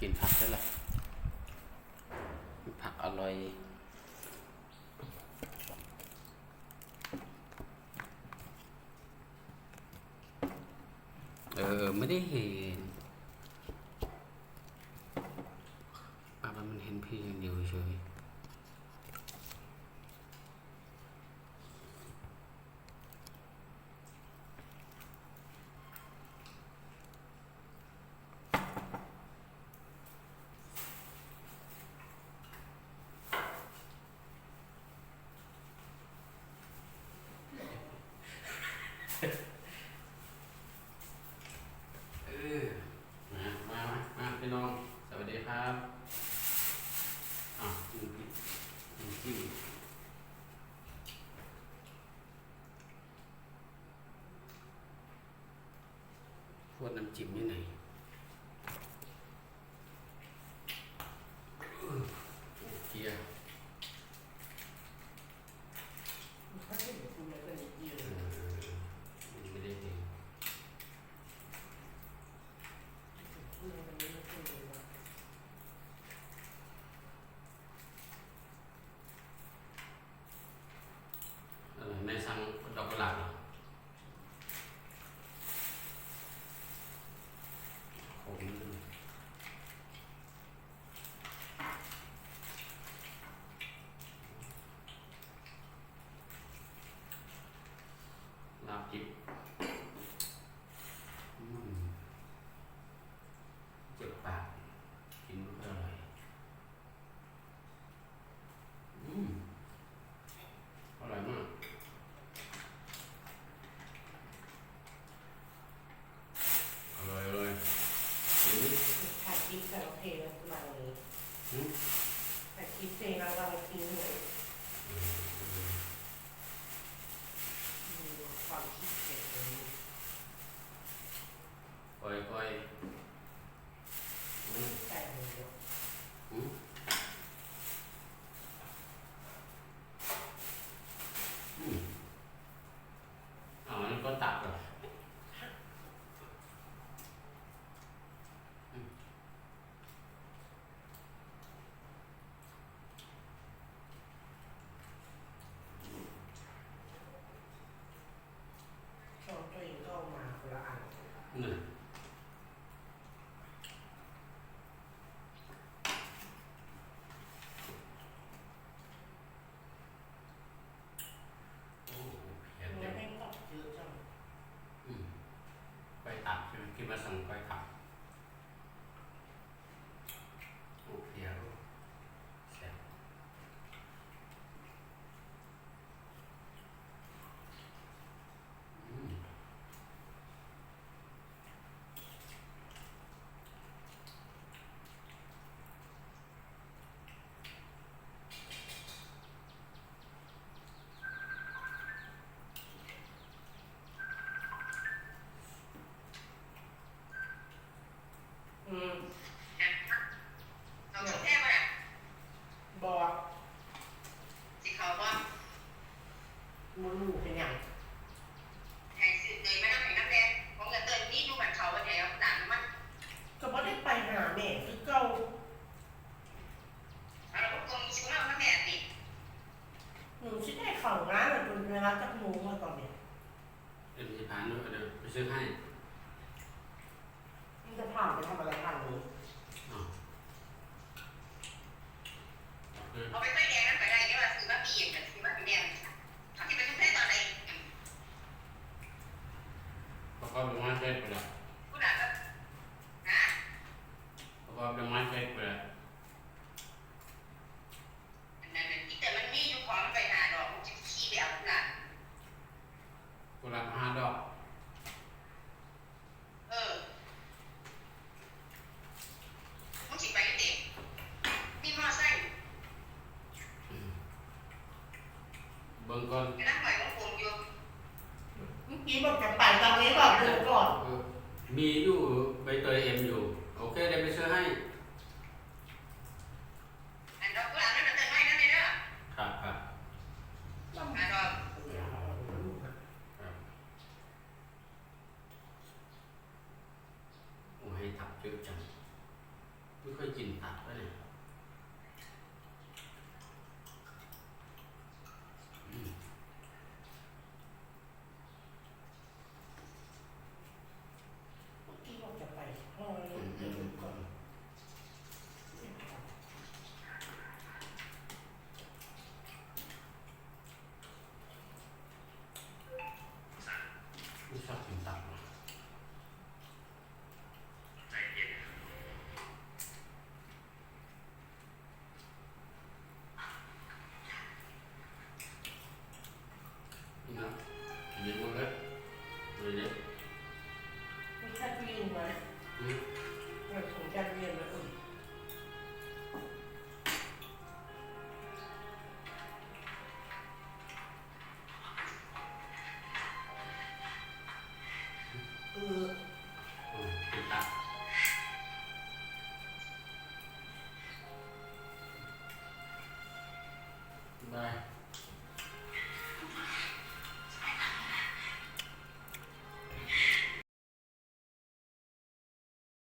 กินผักได้หรอผักอร่อยเออไม่ได้เห็นป้ามันเห็นเพียงเดียวเฉย เออ มา มา มาพี่น้อง สวัสดีครับอะน้ำพริกน้ำจิ้มพ วกน้ำจิ้มอยู่ไหนเกียร์ ถ้าเห็นคุณแล้วก็นิดเดียว เออไม่ได้เห็น คุณแล้วก็นิดเดียวเลยว่า อะไรแม่สั่งดอกกุหลาบเหรอผมลาบดิบอืมเจ็บปากกินไม่ค่อยอร่อยอืมอร่อยมาก อร่อยอร่อยกินดิ ถ่ายคลิปแต่เราเพลงแล้วมาเลย อืม ถ่ายคลิปเพลงแล้วเราทิ้งเลยมีความคิดเห็นเลย ค่อยค่อยอืม แต่เลยเดี๋ยว อืมอืมอ๋อนี่ก็ตักเหรอ ช่องตัวเองก็เอามาคนละอัน นี่โอ้เพียน แล้ เต็ ว ม ให้ตอบเยอะจัง อืมไปตักใช่ไหมคิดว่าสั่งไปตักโอ้เพียวแซ่บอืม อืมเราชมแท้ป่ะน่ะบอกสิเขาว่ามันหนูเป็นอย่างแห่งสื่อเตยมานั่งแห่งน้ำแดงของเงินเตยนี่ดูบันเขาวันแถวหนังมันก็ไม่ได้ไปหาแม่คือเก่าเราก็คงชิวเราน้ำแดงดิหนูคิดให้เขานะแต่จนเวลาจักหนูมาตอนเนี้ยเดี๋ยวจะพานุเดี๋ยวไปซื้อให้มัน จะผ่านไปทำอะไรทางนี้อ๋อโอเคเอาไปไฟแดงนั่นไปได้เดี๋ยวว่าซื้อมาปีอย่างกันซื้อมาปีแดงเขาที่ไปชมแท้ตอนไหนประกอบเป็นไม้เช็ดไปแล้วผู้หลักก็นะประกอบเป็นไม้เช็ดไปแล้ว อันนั้นที่แต่มันมีอยู่ของไปหาดอกมันจะขี้ไปเอาผู้หลัก กุหลาบห้าดอก เออมึงสิไปเต็มมีมอไซค์ เบิ่ง ก่อนไปนั่งหอยของผมอยู่เมื่อกี้บอกจะไปตอนนี้บอกดูก่อนเออมีอยู่ใบเตยเอ็มอยู่ โอเคเดี๋ยวไปซื้อให้ อันดอกผู้หลักนั่นเตยไม่นั่นเลยเด้อ ครับครับ หาดอก ครับโอ้ให้ทับเยอะจังไม่เค นะ เย็นหมดเลยเลยเนี่ยไม่ใช่ตู้เ